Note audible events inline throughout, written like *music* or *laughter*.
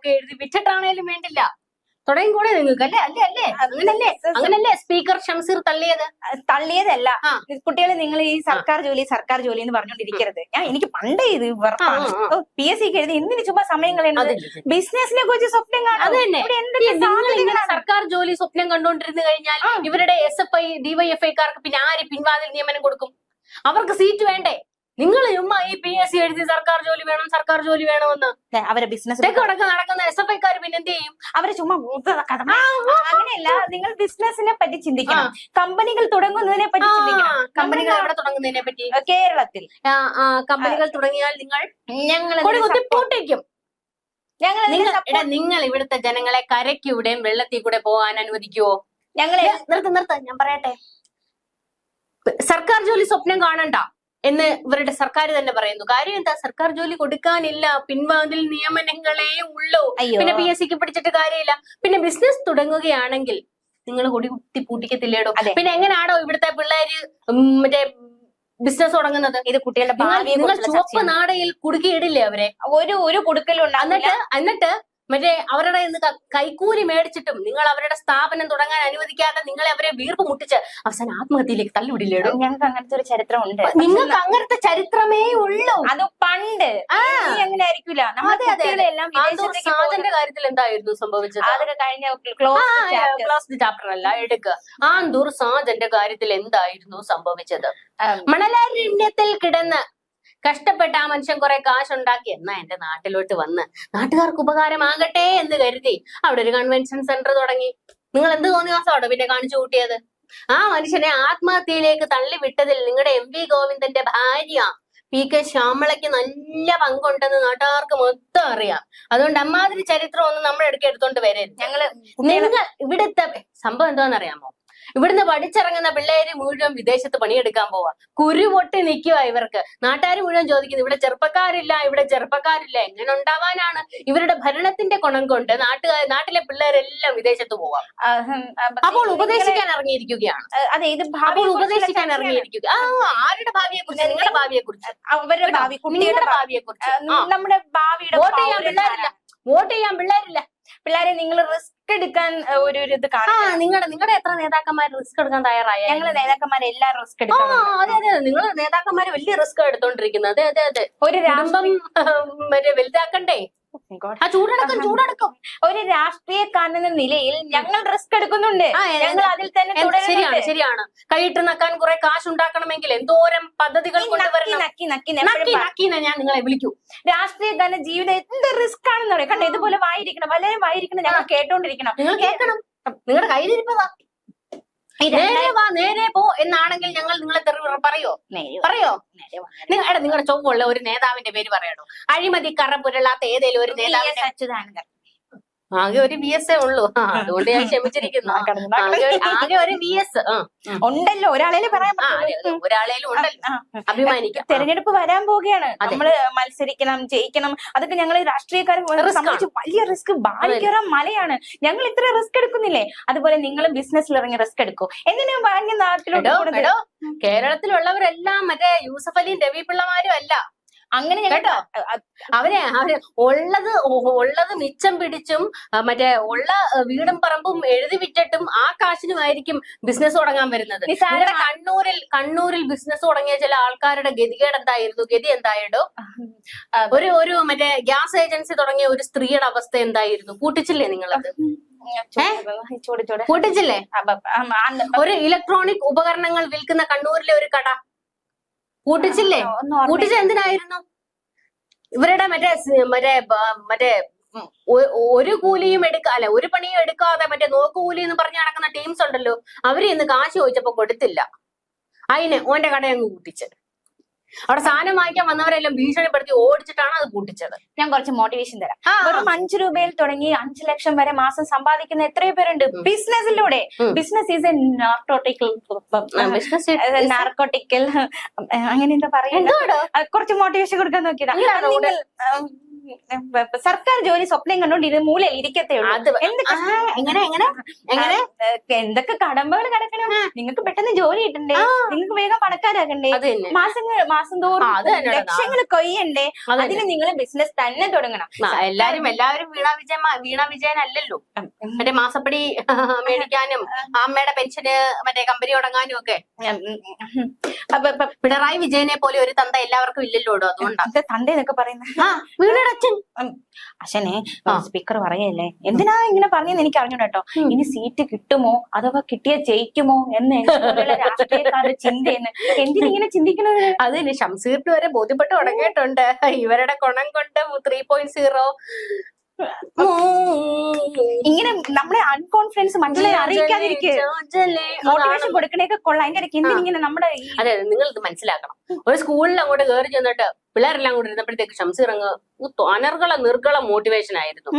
ഒക്കെ എഴുതി വിറ്റിട്ടാണേലും വേണ്ടില്ല. തുടങ്ങി കൂടെ നിങ്ങൾക്ക് അല്ലേ? അല്ലേ അല്ലേ? അങ്ങനല്ലേ? അങ്ങനല്ലേ? സ്പീക്കർ ഷംസീർ തള്ളിയത്? തള്ളിയതല്ല. കുട്ടികളെ നിങ്ങൾ ഈ സർക്കാർ ജോലി സർക്കാർ ജോലി എന്ന് പറഞ്ഞുകൊണ്ടിരിക്കരുത്. ഞാൻ എനിക്ക് പണ്ടേ ഇത് പി എസ് സിക്ക് എഴുതി എന്തിനു ചുമ്മാ സമയം കളയുന്നത്. ബിസിനസിനെ കുറിച്ച് സ്വപ്നം കാണാം. സർക്കാർ ജോലി സ്വപ്നം കണ്ടുകൊണ്ടിരുന്നു കഴിഞ്ഞാൽ ഇവരുടെ എസ് എഫ് ഐ ഡിവൈഎഫ്ഐക്കാർക്ക് പിന്നെ ആര് പിൻവാതിൽ നിയമനം കൊടുക്കും? അവർക്ക് സീറ്റ് വേണ്ടേ? നിങ്ങൾ ചുമ്മാ ഈ പി എസ് സി എഴുതി സർക്കാർ ജോലി വേണം സർക്കാർ ജോലി വേണമെന്ന്. അവരെ ബിസിനസ് നടക്കുന്ന എസ് എഫ് ഐക്കാർ പിന്നെ എന്ത് ചെയ്യും? അവരെ ചുമ്മാ അങ്ങനെയല്ല നിങ്ങൾ ബിസിനസിനെ പറ്റി ചിന്തിക്കണം. കമ്പനികൾ തുടങ്ങുന്നതിനെ പറ്റി ചിന്തിക്കണം. കമ്പനികൾ എവിടെ തുടങ്ങുന്നതിനെ പറ്റി? കേരളത്തിൽ. കമ്പനികൾ തുടങ്ങിയാൽ നിങ്ങൾ ഞങ്ങൾ പൂട്ടിക്കും. ഞങ്ങൾ നിങ്ങൾ നിങ്ങൾ ഇവിടുത്തെ ജനങ്ങളെ കരയ്ക്കൂടെയും വെള്ളത്തിൽ കൂടെ പോകാൻ അനുവദിക്കുവോ? ഞങ്ങളെ നിർത്ത് നിർത്ത് ഞാൻ പറയട്ടെ. സർക്കാർ ജോലി സ്വപ്നം കാണണ്ട. എന്ന് ഇവരുടെ സർക്കാർ തന്നെ പറയുന്നു. കാര്യം എന്താ? സർക്കാർ ജോലി കൊടുക്കാനില്ല. പിൻവാതിൽ നിയമനങ്ങളേ ഉള്ളൂ. പിന്നെ പി എസ് സിക്ക് പിടിച്ചിട്ട് കാര്യമില്ല. പിന്നെ ബിസിനസ് തുടങ്ങുകയാണെങ്കിൽ നിങ്ങൾ കൊടി കുത്തി പൂട്ടിക്കത്തില്ലേടോ? പിന്നെ എങ്ങനെയാണോ ഇവിടുത്തെ പിള്ളേര് മറ്റേ ബിസിനസ് തുടങ്ങുന്നത്? ഇത് കുട്ടികളുടെ നിങ്ങൾ- ഭാവിയെ നിങ്ങൾ കുറിച്ചുള്ള ചുവപ്പ് നാടയിൽ കുടുക്കിയിടില്ലേ അവരെ? ഒരു ഒരു കുടുക്കലുണ്ട് എന്നിട്ട് എന്നിട്ട് മറ്റേ അവരുടെ ഇന്ന് കൈക്കൂലി മേടിച്ചിട്ടും നിങ്ങൾ അവരുടെ സ്ഥാപനം തുടങ്ങാൻ അനുവദിക്കാതെ നിങ്ങളെ അവരെ വീർപ്പ് മുട്ടിച്ച് അവസാനം ആത്മഹത്യയിലേക്ക് തള്ളിവിടില്ലേടോ ഞങ്ങൾക്ക് അങ്ങനത്തെ ഒരു ചരിത്രം ഉണ്ട് നിങ്ങൾക്ക് അങ്ങനത്തെ ചരിത്രമേ ഉള്ളൂ. അത് പണ്ട്. അങ്ങനെ ആയിരിക്കില്ല കാര്യത്തിൽ എന്തായിരുന്നു സംഭവിച്ചത്? അതൊക്കെ കഴിഞ്ഞ ക്ലോസ് ക്ലാസ് ചാപ്റ്റർ അല്ല എടുക്കുക ആന്തൂർ സാജന്റെ കാര്യത്തിൽ എന്തായിരുന്നു സംഭവിച്ചത്? മണലാരണ്യത്തിൽ കിടന്ന് കഷ്ടപ്പെട്ട ആ മനുഷ്യൻ കുറെ കാശുണ്ടാക്കി എന്നാ എന്റെ നാട്ടിലോട്ട് വന്ന്. നാട്ടുകാർക്ക് ഉപകാരമാകട്ടെ എന്ന് കരുതി അവിടെ ഒരു കൺവെൻഷൻ സെന്റർ തുടങ്ങി. നിങ്ങൾ എന്ത് തോന്നിയാസോടെ പിന്നെ കാണിച്ചു കൂട്ടിയത്? ആ മനുഷ്യനെ ആത്മഹത്യയിലേക്ക് തള്ളിവിട്ടതിൽ നിങ്ങളുടെ എം വി ഗോവിന്ദന്റെ ഭാര്യ പി കെ ശ്യാമളയ്ക്ക് നല്ല പങ്കുണ്ടെന്ന് നാട്ടുകാർക്ക് മൊത്തം അറിയാം. അതുകൊണ്ട് അമ്മാതിരി ചരിത്രം ഒന്നും നമ്മൾ എടുക്കെടുത്തോണ്ട് വരരുത്. ഞങ്ങൾ നിങ്ങൾ ഇവിടുത്തെ സംഭവം എന്താണെന്നറിയാമോ? ഇവിടുന്ന് പഠിച്ചിറങ്ങുന്ന പിള്ളേര് മുഴുവൻ വിദേശത്ത് പണിയെടുക്കാൻ പോവാ. കുരുപൊട്ടി നിൽക്കുക ഇവർക്ക്. നാട്ടുകാർ മുഴുവൻ ചോദിക്കുന്നു ഇവിടെ ചെറുപ്പക്കാരില്ല ഇവിടെ ചെറുപ്പക്കാരില്ല എങ്ങനെ ഉണ്ടാവാനാണ്? ഇവരുടെ ഭരണത്തിന്റെ ഗുണം കൊണ്ട് നാട്ടുകാർ നാട്ടിലെ പിള്ളേരെല്ലാം വിദേശത്ത് പോവാം. അപ്പോൾ ഉപദേശിക്കാൻ ഇറങ്ങിയിരിക്കുകയാണ്. അതെ ഇത് അപ്പോൾ ഉപദേശിക്കാൻ ഇറങ്ങിയിരിക്കുക. ആ ആരുടെ ഭാവിയെ കുറിച്ച് നിങ്ങളുടെ ഭാവിയെ കുറിച്ച് അവരുടെ ഭാവി കുട്ടിയുടെ ഭാവിയെ കുറിച്ച് നമ്മുടെ ഭാവിയുടെ വോട്ട് ചെയ്യാൻ. പിള്ളേരില്ല. വോട്ട് ചെയ്യാൻ പിള്ളേരില്ല. പിള്ളേരെ നിങ്ങൾ റിസ്ക് എടുക്കാൻ ഒരു ഒരു ഇത് കാണാം നിങ്ങളുടെ നിങ്ങളുടെ എത്ര നേതാക്കന്മാർ റിസ്ക് എടുക്കാൻ തയ്യാറായ? ഞങ്ങൾ നേതാക്കന്മാരെ എല്ലാം റിസ്ക് എടുക്കും അതെ അതെ നിങ്ങൾ നേതാക്കന്മാര് വലിയ റിസ്ക് എടുത്തോണ്ടിരിക്കുന്നത്. അതെ അതെ അതെ. ഒരു രാമ്പം വലുതാക്കണ്ടേ? ചൂടടക്കം ചൂടടക്കും ഒരു രാഷ്ട്രീയക്കാരൻ എന്ന നിലയിൽ ഞങ്ങൾ റിസ്ക് എടുക്കുന്നുണ്ട്. ഞങ്ങൾ അതിൽ തന്നെ ശരിയാണ് ശരിയാണ്. കൈയിട്ട് നക്കാൻ കുറെ കാശ് ഉണ്ടാക്കണമെങ്കിൽ എന്തോരം പദ്ധതികൾ ഞാൻ നിങ്ങളെ വിളിക്കൂ. രാഷ്ട്രീയക്കാരന്റെ ജീവിതം എന്ത് റിസ്ക് ആണെന്ന് പറയാം കണ്ടോ ഇതുപോലെ വായിരിക്കണം വളരെ വായിരിക്കണം ഞങ്ങൾ കേട്ടോണ്ടിരിക്കണം. നിങ്ങൾ കേൾക്കണം. നിങ്ങളുടെ കയ്യിലിരിപ്പതാ. നേരെ വാ നേരെ പോ എന്നാണെങ്കിൽ ഞങ്ങൾ നിങ്ങളെ തെറി പറയോ? പറയോ? നിങ്ങൾ നിങ്ങളുടെ ചൊവ്വുള്ള ഒരു നേതാവിന്റെ പേര് പറയണോ അഴിമതി കറ പുരളാത്ത ഏതെങ്കിലും ഒരു. നേതാവിന്റെ അച്യുതാനന്ദൻ. ആകെ ഒരു വി എസ് ഉള്ളൂ. അതുകൊണ്ട് ഞാൻ ക്ഷമിച്ചിരിക്കുന്നു. ആകെ ഒരു- ബി വി എസ് ഉണ്ടല്ലോ. ഒരാളെ പറയാൻ. ഒരാളേലും ഉണ്ടല്ലോ. അഭിമാനിക്കാം. തെരഞ്ഞെടുപ്പ് വരാൻ പോവുകയാണ്. നമ്മൾ മത്സരിക്കണം ജയിക്കണം. അതൊക്കെ ഞങ്ങൾ രാഷ്ട്രീയക്കാരെ സംബന്ധിച്ച് വലിയ റിസ്ക്. ബാലിക്കറ മലയാണ്. ഞങ്ങൾ ഇത്ര റിസ്ക് എടുക്കുന്നില്ലേ? അതുപോലെ നിങ്ങൾ ബിസിനസ്സിൽ ഇറങ്ങി റിസ്ക് എടുക്കൂ. എന്തിനാ വാങ്ങി നാട്ടിലോട്ട് കേരളത്തിലുള്ളവരെല്ലാം മറ്റേ യൂസഫ് അലിയും രവി പിള്ളമാരും അല്ല. അങ്ങനെ കേട്ടോ? അവനെ അവർ ഉള്ളത് ഉള്ളത് മിച്ചം പിടിച്ചും മറ്റേ ഉള്ള വീടും പറമ്പും എഴുതി വിറ്റിട്ടും ആ കാശിനുമായിരിക്കും ബിസിനസ് തുടങ്ങാൻ വരുന്നത്. കണ്ണൂരിൽ കണ്ണൂരിൽ ബിസിനസ് തുടങ്ങിയ ചില ആൾക്കാരുടെ ഗതികേട് എന്തായിരുന്നു? ഗതി എന്തായിട്ടോ ഒരു ഒരു മറ്റേ ഗ്യാസ് ഏജൻസി തുടങ്ങിയ ഒരു സ്ത്രീയുടെ അവസ്ഥ എന്തായിരുന്നു? കൂട്ടിച്ചില്ലേ നിങ്ങളത്? കൂട്ടിച്ചില്ലേ? ഒരു ഇലക്ട്രോണിക് ഉപകരണങ്ങൾ വിൽക്കുന്ന കണ്ണൂരിലെ ഒരു കട. കൂട്ടിച്ചില്ലേ കൂട്ടിച്ച എന്തിനായിരുന്നു? ഇവരുടെ മറ്റേ മറ്റേ മറ്റേ ഒരു കൂലിയും എടുക്ക അല്ല ഒരു പണിയും എടുക്കാതെ മറ്റേ നോക്കുകൂലി എന്ന് പറഞ്ഞ് നടക്കുന്ന ടീംസ് ഉണ്ടല്ലോ. അവർ ഇന്ന് കാശ് ചോദിച്ചപ്പോ കൊടുത്തില്ല. അതിന് ഓന്റെ കടയങ്ങ് കൂട്ടിച്ച്. അവിടെ സാധനം വാങ്ങിക്കാൻ വന്നവരെല്ലാം ഭീഷണിപ്പെടുത്തി ഓടിച്ചിട്ടാണ് അത് കൂട്ടിച്ചത് ഞാൻ കുറച്ച് മോട്ടിവേഷൻ തരാം. വെറും അഞ്ചു രൂപയിൽ തുടങ്ങി അഞ്ചു ലക്ഷം വരെ മാസം സമ്പാദിക്കുന്ന എത്രയോ പേരുണ്ട്. ബിസിനസ്സിലൂടെ business is a narcotical narcotical അങ്ങനെ എന്താ പറയുന്നത്. കുറച്ച് മോട്ടിവേഷൻ കൊടുക്കാൻ നോക്കിയതാ. സർക്കാർ ജോലി സ്വപ്നം കണ്ടോണ്ട് ഇത് മൂലയിൽ ഇരിക്കത്തേ ഉള്ളൂ. എങ്ങനെ എങ്ങനെ? എങ്ങനെ? എന്തൊക്കെ കടമ്പകൾ കിടക്കണം? നിങ്ങൾക്ക് പെട്ടെന്ന് ജോലി കിട്ടണ്ടേ? നിങ്ങൾക്ക് വേഗം പണക്കാരാകണ്ടേ? അത് മാസങ്ങൾ മാസം തോറും ലക്ഷങ്ങൾ കൊയ്യണ്ടേ? അതിന് നിങ്ങൾ ബിസിനസ് തന്നെ തുടങ്ങണം. എല്ലാരും എല്ലാവരും വീണ വിജയ വീണ വിജയൻ അല്ലല്ലോ മറ്റേ മാസപ്പടി *laughs* മേടിക്കാനും അമ്മയുടെ പെൻഷന് മറ്റേ കമ്പനി തുടങ്ങാനും ഒക്കെ. പിണറായി വിജയനെ പോലെ ഒരു തന്ത എല്ലാവർക്കും ഇല്ലല്ലോ അതുകൊണ്ടാണ് തന്ത എന്നൊക്കെ പറയുന്നത്. വീണയുടെ അച്ഛൻ. അച്ഛനെ സ്പീക്കർ പറയല്ലേ? എന്തിനാ ഇങ്ങനെ പറഞ്ഞെന്ന് എനിക്ക് അറിഞ്ഞു കേട്ടോ ഇനി സീറ്റ് കിട്ടുമോ? അഥവാ കിട്ടിയ ജയിക്കുമോ? എന്ന് രാഷ്ട്രീയക്കാരുടെ ചിന്തയെന്ന്. എന്തിനിങ്ങനെ ചിന്തിക്കുന്നത്? അത് ഷംസീറിന് വരെ ബോധ്യപ്പെട്ട് തുടങ്ങിയിട്ടുണ്ട്. ഇവരുടെ കൊണം കൊണ്ട് ത്രീ പോയിന്റ് സീറോ ഇങ്ങനെ നമ്മളെ അൺകോൺഫിഡൻസ് മറ്റുള്ളവരെ അറിയിക്കാതിരിക്കുക മോട്ടിവേഷൻ കൊടുക്കണേക്കെ കൊള്ളാം. അതിന്റെ ഇടയ്ക്ക് എന്തിനിങ്ങനെ നമ്മുടെ അതെ നിങ്ങൾ ഇത് മനസ്സിലാക്കണം. ഒരു സ്കൂളിൽ അങ്ങോട്ട് കയറി ചെന്നിട്ട് പിള്ളേരെല്ലാം കൂടെ ഇരുന്നപ്പോഴത്തേക്ക് ഷംസീർ അങ്ങ് അനർഗള നിർഗള മോട്ടിവേഷൻ ആയിരുന്നു.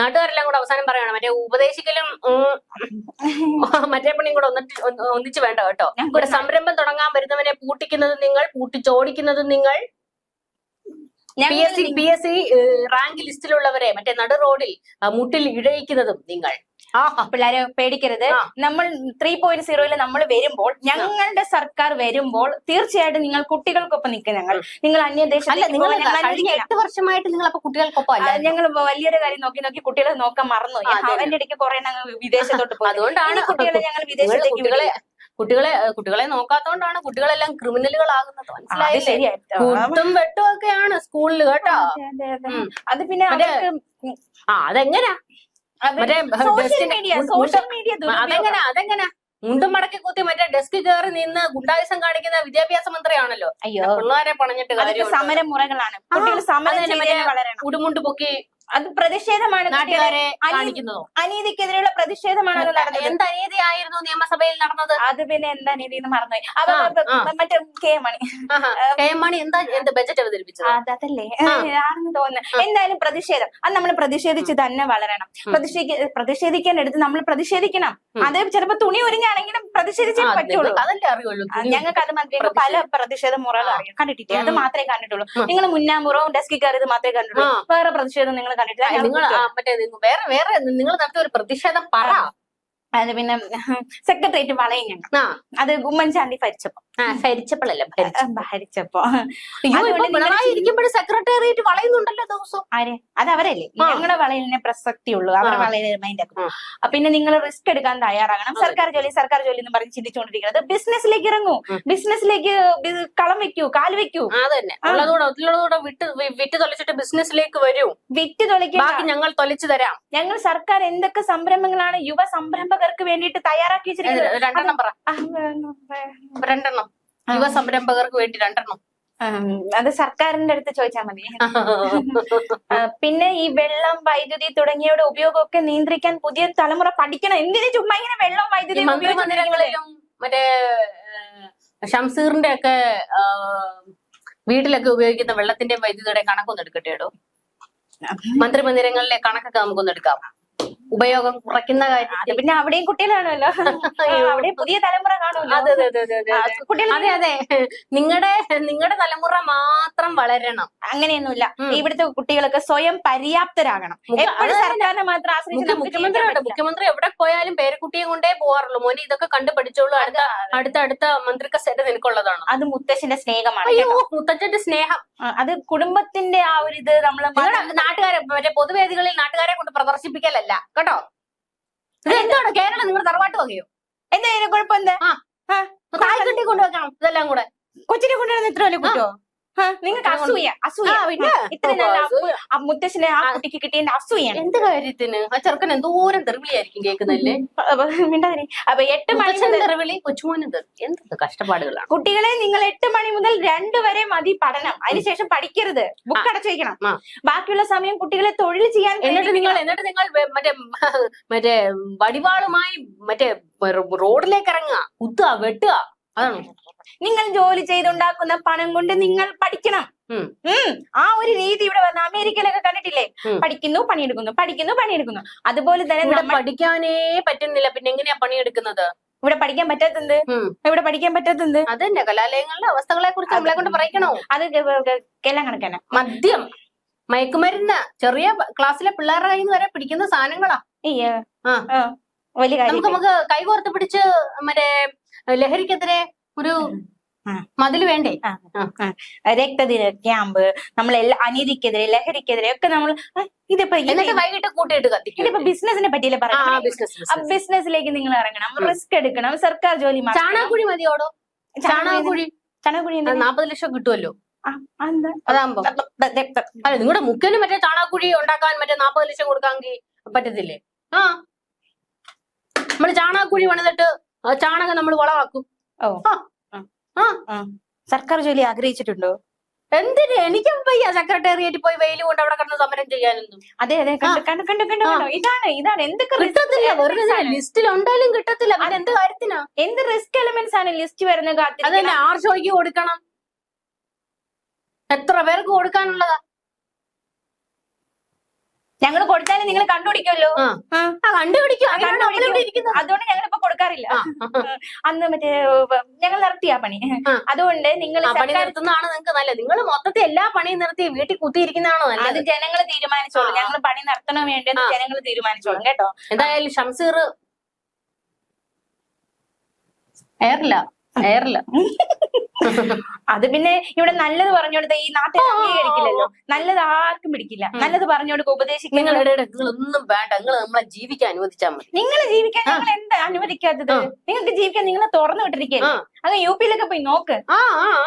നാട്ടുകാരെല്ലാം കൂടെ അവസാനം പറയണം മറ്റേ ഉപദേശിക്കലും മറ്റേ പണിയും കൂടെ ഒന്നിട്ട് ഒന്നിച്ചു ഒന്നിച്ച് വേണ്ട കേട്ടോ. ഒരു സംരംഭം തുടങ്ങാൻ വരുന്നവനെ പൂട്ടിക്കുന്നത് നിങ്ങൾ പൂട്ടിച്ചോടിക്കുന്നത് നിങ്ങൾ. P S C P S C rank ലിസ്റ്റിലുള്ളവരെ മറ്റേ നടു റോഡിൽ മുട്ടിൽ ഇഴയിക്കുന്നതും നിങ്ങൾ. ആ. പിള്ളേരെ പേടിക്കരുത്. നമ്മൾ ത്രീ പോയിന്റ് സീറോയിൽ നമ്മൾ വരുമ്പോൾ ഞങ്ങളുടെ സർക്കാർ വരുമ്പോൾ തീർച്ചയായിട്ടും നിങ്ങൾ കുട്ടികൾക്കൊപ്പം നിൽക്കുക ഞങ്ങൾ. നിങ്ങൾ അനുവദിക്കില്ല. എട്ട് വർഷമായിട്ട് നിങ്ങൾ അപ്പൊ കുട്ടികൾക്കൊപ്പം അല്ല ഞങ്ങൾ വലിയൊരു കാര്യം നോക്കി നോക്കി കുട്ടികളെ നോക്കാൻ മറന്നു. അവന്റെ ഇടയ്ക്ക് കുറെ ഞങ്ങൾ വിദേശത്തോട്ട് പോയി. അതുകൊണ്ടാണ് കുട്ടികളെ ഞങ്ങൾ വിദേശത്തേക്ക് കുട്ടികളെ കുട്ടികളെ നോക്കാത്തോണ്ടാണ് കുട്ടികളെല്ലാം ക്രിമിനലുകളാകുന്നത്. മനസ്സിലായില്ലേ? കുട്ടും വെട്ടും ഒക്കെയാണ് സ്കൂളിൽ കേട്ടോ. അതെ, പിന്നെ ആ അതെങ്ങനാ? മറ്റേ അതെങ്ങനാ അതെങ്ങനാ? മുണ്ടും മടക്കി കുത്തി മറ്റേ ഡെസ്ക് കയറി നിന്ന് ഗുണ്ടായുസം കാണിക്കുന്ന വിദ്യാഭ്യാസ മന്ത്രിയാണല്ലോ. അയ്യോ. പിള്ളേരെ പണഞ്ഞിട്ട് സമരമുറകളാണ്. ഉടുമുണ്ട് പൊക്കി അത് പ്രതിഷേധമാണ് നാട്ടുകാരെ കാണിക്കുന്നതോ അനീതിക്കെതിരെയുള്ള പ്രതിഷേധമാണ് അത് നടന്നത്. എന്ത് അനീതിയായിരുന്നു നിയമസഭയിൽ നടന്നത്? അത് പിന്നെ എന്താ അനീതി എന്ന് മറന്നുപോയി അപ്പൊ മറ്റേ കെ മണി. കെ മാണി എന്താ എന്ത് ബജറ്റ് അവതരിപ്പിച്ചത്? അത് അതല്ലേ. ആണെന്ന് തോന്നുന്നു. എന്തായാലും പ്രതിഷേധം. അത് നമ്മൾ പ്രതിഷേധിച്ച് തന്നെ വളരണം. പ്രതിഷേധി പ്രതിഷേധിക്കാൻ എടുത്ത് നമ്മൾ പ്രതിഷേധിക്കണം. അത് ചിലപ്പോ തുണി ഒരുങ്ങാണെങ്കിലും പ്രതിഷേധിച്ചേ പറ്റുള്ളൂ. അതല്ലേ അറിയുള്ളൂ. ഞങ്ങൾക്ക് അത് മാത്രമേ പല പ്രതിഷേധ മുറകളും അറിയാം. കണ്ടിട്ടില്ലേ? അത് മാത്രമേ കണ്ടിട്ടുള്ളൂ. നിങ്ങൾ മുന്നാമ്പുറവും ഡെസ്കിൽ കയറിയത് മാത്രമേ കണ്ടിട്ടുള്ളൂ. വേറെ പ്രതിഷേധം നിങ്ങൾ കണ്ടിട്ടില്ല നിങ്ങൾ മറ്റേ വേറെ വേറെ നിങ്ങൾ നടത്തിയ ഒരു പ്രതിഷേധം പറ. അത് പിന്നെ സെക്രട്ടേറിയറ്റ് വളയും ഞങ്ങൾ അത് ഉമ്മൻചാണ്ടി ഭരിച്ചപ്പോ. ഭരിച്ചപ്പോഴല്ലേ ഭരിച്ച ഭരിച്ചപ്പോ. ഇരിക്കുമ്പോഴും സെക്രട്ടേറിയറ്റ് വളയുന്നുണ്ടല്ലോ ദിവസം. ആര്? അത് അവരല്ലേ. ഞങ്ങളുടെ വളയിലിനെ പ്രസക്തി ഉള്ളൂ. അവരുടെ ആ. വളയിൽ മൈൻഡ് ആക്കും. പിന്നെ നിങ്ങൾ റിസ്ക് എടുക്കാൻ തയ്യാറാകണം. സർക്കാർ ജോലി സർക്കാർ ജോലി എന്ന് പറഞ്ഞ് ചിന്തിച്ചുകൊണ്ടിരിക്കുന്നത് ബിസിനസ്സിലേക്ക് ഇറങ്ങൂ ബിസിനസ്സിലേക്ക് കളം വെക്കൂ കാൽ വെക്കൂ. ഉള്ളതൂടെ വിട്ട് വിറ്റ് തൊലച്ചിട്ട് ബിസിനസ്സിലേക്ക് വരൂ. വിറ്റ് തൊലിക്കാൻ ബാക്കി ഞങ്ങൾ തൊലിച്ചു തരാം. ഞങ്ങൾ സർക്കാർ എന്തൊക്കെ സംരംഭങ്ങളാണ് യുവ സംരംഭകർക്ക് വേണ്ടിയിട്ട് തയ്യാറാക്കി വെച്ചിരിക്കുന്നത്. രണ്ടെണ്ണം പറ. രണ്ടെണ്ണം. യുവ സംരംഭകർക്ക് വേണ്ടി രണ്ടെണ്ണം. അത് സർക്കാരിന്റെ അടുത്ത് ചോദിച്ചാൽ മതി. *laughs* പിന്നെ ഈ വെള്ളം വൈദ്യുതി തുടങ്ങിയവയുടെ ഉപയോഗമൊക്കെ നിയന്ത്രിക്കാൻ പുതിയ തലമുറ പഠിക്കണം. എന്തിനു ചുമ്മാ ഇങ്ങനെ വെള്ളം വൈദ്യുതി മറ്റേ ഷംസീറിന്റെ ഒക്കെ വീട്ടിലൊക്കെ ഉപയോഗിക്കുന്ന വെള്ളത്തിന്റെ വൈദ്യുതിയുടെ കണക്കൊന്നും എടുക്കട്ടെ മന്ത്രിമന്ദിരങ്ങളിലെ കണക്കൊക്കെ നമുക്കൊന്ന് എടുക്കാം. ഉപയോഗം കുറയ്ക്കുന്ന അത് കാര്യം പിന്നെ അവിടെയും കുട്ടികളാണല്ലോ. അവിടെയും പുതിയ തലമുറ കാണുമല്ലോ. കുട്ടികൾ അതെ അതെ നിങ്ങളുടെ നിങ്ങളുടെ തലമുറ മാത്രം വളരണം. അങ്ങനെയൊന്നുമില്ല. ഇവിടുത്തെ കുട്ടികളൊക്കെ സ്വയം പര്യാപ്തരാകണം. എപ്പോഴും സർക്കാരിനെ മാത്രം ആശ്രയിച്ച് മുഖ്യ- മുഖ്യമന്ത്രി. മുഖ്യമന്ത്രി എവിടെ പോയാലും പേരക്കുട്ടിയെ കൊണ്ടേ പോവാറുള്ളൂ. മോനെ ഇതൊക്കെ കണ്ടു പഠിച്ചോളൂ. അടുത്ത അടുത്ത അടുത്ത മന്ത്രി കസേര നിനക്കുള്ളതാണ്? അത് മുത്തശ്ശിന്റെ സ്നേഹമാണ്. മുത്തച്ഛന്റെ സ്നേഹം. അത് കുടുംബത്തിന്റെ ആ ഒരു ഇത് നമ്മൾ നാട്ടുകാരെ മറ്റേ പൊതുവേദികളിൽ നാട്ടുകാരെ കൊണ്ട് പ്രദർശിപ്പിക്കലല്ല. കേട്ടോ? ഇത് എന്താണ് കേരളം നിങ്ങൾ തറവാട്ട് വകയോ? എന്താ കുഴപ്പം എന്താ? താഴെ കൊണ്ടുവെക്കണം ഇതെല്ലാം കൂടെ. കൊച്ചിനെ കൊണ്ടുവരുന്ന ഇത്ര വലിയ കുറ്റോ? നിങ്ങൾക്ക് അസൂയ അസൂയ? ഇത്ര നല്ല മുത്തശ്ശനെ ആ കുട്ടിക്ക് കിട്ടിയതിന്റെ അസൂയ എന്ത് കാര്യത്തിന് ആ ചെറുക്കൻ എന്തോരം തെറിവിളിയായിരിക്കും കേൾക്കുന്നല്ലേ മിണ്ടാതിരി. അപ്പൊ എട്ട് മണി തെറിവിളി കൊച്ചുമോനും തെറി എന്ത് കഷ്ടപ്പാടുകളാണ് കുട്ടികളെ നിങ്ങൾ എട്ട് മണി മുതൽ രണ്ടു വരെ മതി പഠനം. അതിനുശേഷം പഠിക്കരുത്. ബുക്ക് അടച്ചു വെക്കണം. ബാക്കിയുള്ള സമയം കുട്ടികളെ തൊഴിൽ ചെയ്യാൻ എന്നിട്ട് നിങ്ങൾ എന്നിട്ട് നിങ്ങൾ മറ്റേ മറ്റേ വടിവാളുമായി മറ്റേ റോഡിലേക്ക് ഇറങ്ങുക കുത്തുക വെട്ടുക. അതാണ് നിങ്ങൾ ജോലി ചെയ്തുണ്ടാക്കുന്ന പണം കൊണ്ട് നിങ്ങൾ പഠിക്കണം. ആ ഒരു രീതി ഇവിടെ വന്ന അമേരിക്കയിലൊക്കെ കണ്ടിട്ടില്ലേ? പഠിക്കുന്നു പണിയെടുക്കുന്നു പഠിക്കുന്നു പണിയെടുക്കുന്നു. അതുപോലെ തന്നെ നമ്മൾ പഠിക്കാനേ പറ്റുന്നില്ല. പിന്നെ എങ്ങനെയാ പണിയെടുക്കുന്നത്? ഇവിടെ പഠിക്കാൻ പറ്റാത്തത് ഇവിടെ പഠിക്കാൻ പറ്റാത്തത് അതന്നെ. കലാലയങ്ങളുടെ അവസ്ഥകളെ കുറിച്ച് നമ്മളെ കൊണ്ട് പറയണോ അത് എല്ലാം കണക്കാണ് മദ്യം മയക്കുമരുന്ന് ചെറിയ ക്ലാസ്സിലെ പിള്ളേരുടെ കയ്യിൽ നിന്ന് വരെ പിടിക്കുന്ന സാധനങ്ങളാ. വലിയ നമുക്ക് നമുക്ക് കൈകോർത്ത് പിടിച്ച് മറ്റേ ലഹരിക്കെതിരെ ഒരു മതിൽ മതിൽ വേണ്ടേ? രക്തദിന ക്യാമ്പ് നമ്മൾ എല്ലാ അനീതിക്കെതിരെ ലഹരിക്കെതിരെ ഒക്കെ നമ്മൾ ഇതിപ്പോ വൈകിട്ട് കൂട്ടിയിട്ട് കത്തിക്കും ഇതിപ്പോ ബിസിനസിനെ പറ്റിയല്ലേ പറയാം ബിസിനസ്സിലേക്ക് നിങ്ങൾ ഇറങ്ങണം. റിസ്ക് എടുക്കണം. സർക്കാർ ജോലി ചാണകുഴി ചാണകക്കുഴി മതിയോടോ? ചാണകക്കുഴി ചാണകക്കുഴി അത് എന്തിനാ? നാപ്പത് ലക്ഷം കിട്ടുമല്ലോ? അതാകുമ്പോ അല്ല നിങ്ങളുടെ മുക്കിന് മറ്റേ ചാണകക്കുഴി ഉണ്ടാക്കാൻ മറ്റേ നാപ്പത് ലക്ഷം കൊടുക്കാമെങ്കിൽ പറ്റത്തില്ലേ? ആ. നമ്മൾ ചാണകക്കുഴി പണിതിട്ട് ആ ചാണകം നമ്മൾ വളമാക്കും. ഓ. ആ. സർക്കാർ ജോലി ആഗ്രഹിച്ചിട്ടുണ്ടോ? എന്തിന്? എനിക്കും വയ്യ. സെക്രട്ടേറിയറ്റ് പോയി വെയിൽ കൊണ്ട് അവിടെ കിടന്ന് സമരം ചെയ്യാനൊന്നും. അതെ അതെ. കണ്ടു കണ്ടു കണ്ടു ഇതാണ് ഇതാണ്. എന്തൊക്കെ കിട്ടത്തില്ല. വെറുതെ ലിസ്റ്റിൽ ഉണ്ടായാലും കിട്ടത്തില്ല. പിന്നെ എന്ത് കാര്യത്തിനാ? എന്ത് റിസ്ക് എലമെന്റ്സ് ആണ് ലിസ്റ്റ് വരുന്ന അത് കാത്തിരിക്കണം ആർ ഷോയ്ക്ക് കൊടുക്കണം. എത്ര പേർക്ക് കൊടുക്കാനുള്ളതാ? ഞങ്ങൾ കൊടുത്താലും നിങ്ങൾ കണ്ടുപിടിക്കുമല്ലോ? കണ്ടുപിടിക്കും. അതുകൊണ്ട് ഞങ്ങൾ ഇപ്പൊ കൊടുക്കാറില്ല ആ. അന്ന് മറ്റേ ഞങ്ങൾ നിർത്തിയാ പണി. അതുകൊണ്ട് നിങ്ങൾ പണി നിർത്തുന്നതാണ് നിങ്ങൾക്ക് നല്ലത്. നിങ്ങൾ മൊത്തത്തിൽ എല്ലാ പണിയും നിർത്തി വീട്ടിൽ കുത്തിയിരിക്കുന്നതാണോ അത് ജനങ്ങൾ തീരുമാനിച്ചോളൂ. ഞങ്ങൾ പണി നടത്തണോ വേണ്ടെന്ന്. ജനങ്ങൾ തീരുമാനിച്ചോളും കേട്ടോ. എന്തായാലും ഷംസീർ എയറില്ല അത് പിന്നെ ഇവിടെ നല്ലത് പറഞ്ഞു കൊടുത്ത ഈ നാട്ടിൽ അംഗീകരിക്കില്ലല്ലോ. നല്ലത് ആർക്കും പിടിക്കില്ല. നല്ലത് പറഞ്ഞു കൊടുക്കുക ഉപദേശിക്കുക നിങ്ങൾ ഇടയിടെ വേണ്ട. നിങ്ങൾ നമ്മളെ ജീവിക്കാൻ അനുവദിച്ചാൽ മതി. നിങ്ങൾ ജീവിക്കാൻ നിങ്ങൾ എന്താ അനുവദിക്കാത്തത്. നിങ്ങൾക്ക് ജീവിക്കാൻ നിങ്ങളെ തുറന്നു വിട്ടിരിക്കുകയല്ലേ? അങ്ങ് യു പിയിലൊക്കെ പോയി നോക്ക്. ആ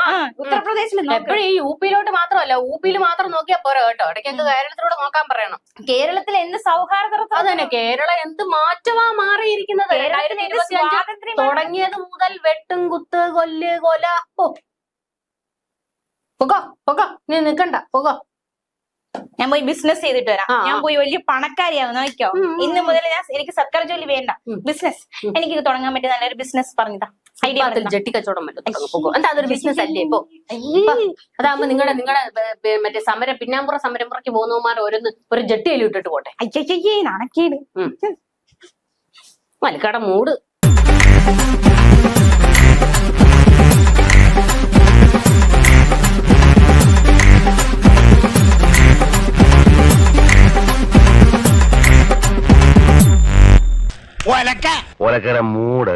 ആ ഉത്തർപ്രദേശിൽ നോക്ക്. എപ്പോഴും ഈ യു പിയിലോട്ട് മാത്രമല്ല ഊപ്പിയിൽ മാത്രം നോക്കിയാൽ പോരാ കേട്ടോ. ഇടയ്ക്കൊക്കെ കേരളത്തിലൂടെ നോക്കാൻ പറയണം. കേരളത്തിൽ എന്ത് സൗഹാർദ്ദ അത് തന്നെ കേരളം എന്ത് മാറ്റമാ മാറിയിരിക്കുന്നത്? കേരളത്തിൽ രണ്ടായിരത്തി എന്ത് ഇരുപത്തിയഞ്ച് സ്വാതന്ത്ര്യം തുടങ്ങിയത് മുതൽ വെട്ടും കുത്ത് കൊല്ല് കൊല. ഓ പൊക്കോ പൊക്കോ. നീ നിക്കണ്ട പൊക്കോ. ഞാൻ പോയി ബിസിനസ് ചെയ്തിട്ട് വരാം. ആ, ഞാൻ. പോയി വലിയ പണക്കാരിയാവും നോക്കിയോ ഉം, ഉം, ഇന്ന് മുതൽ ഞാൻ എനിക്ക് സർക്കാർ ജോലി വേണ്ട. ഉം. ബിസിനസ്. എനിക്ക് തുടങ്ങാൻ പറ്റിയ നല്ലൊരു ബിസിനസ് പറഞ്ഞതാ ഫുട്പാത്തിൽ ജെട്ടി കച്ചവടം പറ്റും എന്താ അതൊരു ബിസിനസ് അല്ലേ ഇപ്പൊ? അതാകുമ്പോ നിങ്ങളുടെ നിങ്ങളുടെ മറ്റേ സമരം പിന്നാമ്പുറ സമരമുറയ്ക്ക് പോകുന്നവന്മാർ ഓരോന്ന് ഒരു ജെട്ടിയിലും ഇട്ടിട്ട് പോട്ടെ. അയ്യയ്യേ നാണക്കേട്. മലിക്കാടെ മൂട്. ഒലക്കര മൂട്.